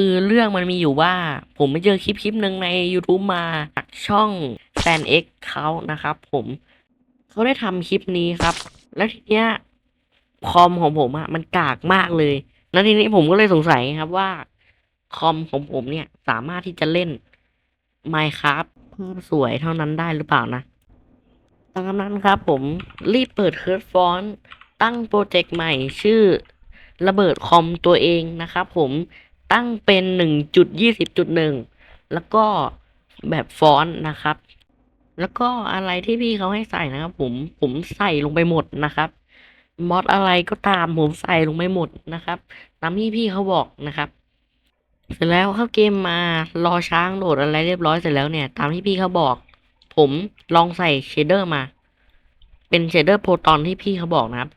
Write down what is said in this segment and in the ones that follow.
คือเรื่องมันมีอยู่ว่า ผมไปเจอคลิปคลิปหนึ่งใน YouTube มาจากช่อง s t a n X เขานะครับ ผมเขาได้ทำคลิปนี้ครับ แล้วทีเนี้ยคอมของผมอะมันกากมากเลย แล้วทีนี้ผมก็เลยสงสัยครับว่า คอมของผมเนี่ยสามารถที่จะเล่น Minecraft เพิ่มสวยเท่านั้นได้หรือเปล่านะตามนั้นครับผมรีบเปิดเคิร์ดฟอนตั้งโปรเจกต์ใหม่ชื่อระเบิดคอมตัวเองนะครับผม ตั้งเป็นหนึ่งจุดยี่สิบจุดหนึ่งแล้วก็แบบฟอนต์นะครับ แล้วก็อะไรที่พี่เขาให้ใส่นะครับ ผมผมใส่ลงไปหมดนะครับมอดอะไรก็ตามผมใส่ลงไปหมดนะครับ ตามที่พี่เขาบอกนะครับ เสร็จแล้วเข้าเกมมารอช้างโหลดอะไรเรียบร้อยเสร็จแล้วเนี่ย ตามที่พี่เขาบอก ผมลองใส่เชดเดอร์มา เป็นเชดเดอร์โปรตอนที่พี่เขาบอกนะครับ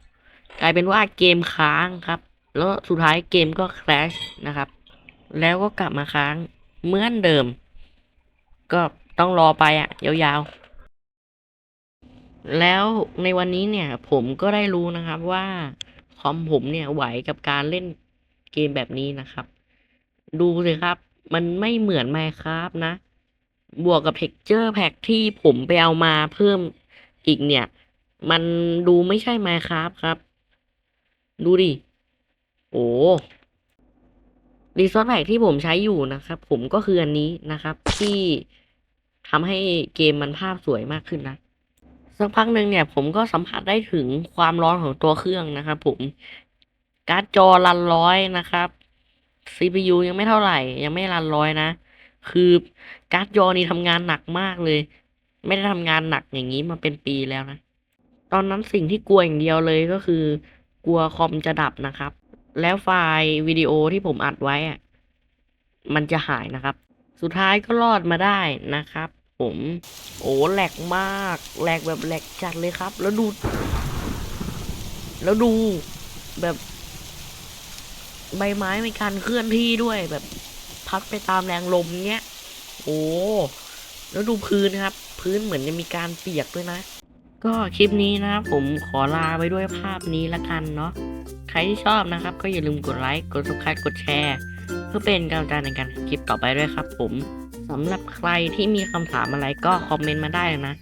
กลายเป็นว่าเกมค้างครับ แล้วสุดท้ายเกมก็ค a s h นะครับ แล้วก็กลับมาค้างเหมือนเดิม ก็ต้องรอไปอะยาวๆ แล้วในวันนี้เนี่ย ผมก็ได้รู้นะครับว่าคอมผมเนี่ยไหวกับการเล่นเกมแบบนี้นะครับ ดูสิครับ มันไม่เหมือน Minecraft นะ บวกกับ Texture Pack ที่ผมไปเอามาเพิ่มอีกเนี่ย มันดูไม่ใช่ Minecraft ครับ ดูดิ โอ้ รีซอสแพ็กที่ผมใช้อยู่นะครับ ผมก็คืออันนี้นะครับ ที่ทำให้เกมมันภาพสวยมากขึ้นนะสักพักหนึ่งเนี่ย ผมก็สัมผัสได้ถึงความร้อนของตัวเครื่องนะครับ ผมการ์ดจอรันร้อยนะครับ CPU ยังไม่เท่าไหร่ ยังไม่รันร้อยนะ คือการ์ดจอนี่ทำงานหนักมากเลย ไม่ได้ทำงานหนักอย่างนี้มาเป็นปีแล้วนะ ตอนนั้นสิ่งที่กลัวอย่างเดียวเลยก็คือ กลัวคอมจะดับนะครับ แล้วไฟล์วิดีโอที่ผมอัดไว้อะมันจะหายนะครับ สุดท้ายก็รอดมาได้นะครับ ผม โอ้แหลกมากแหลกแบบแหลกจัดเลยครับ แล้วดู แล้วดูแบบใบไม้มีการเคลื่อนที่ด้วยแบบพัดไปตามแรงลมเนี้ย โอ้แล้วดูพื้นครับ พื้นเหมือนจะมีการเปียกด้วยนะ ก็คลิปนี้นะครับผมขอลาไปด้วยภาพนี้ละกันเนาะ ใครที่ชอบนะครับ ก็อย่าลืมกดไลค์กด subscribe กดแชร์ เพื่อเป็นกำลังใจในการคลิปต่อไปด้วยครับผมสำหรับใครที่มีคำถามอะไรก็คอมเมนต์มาได้นะ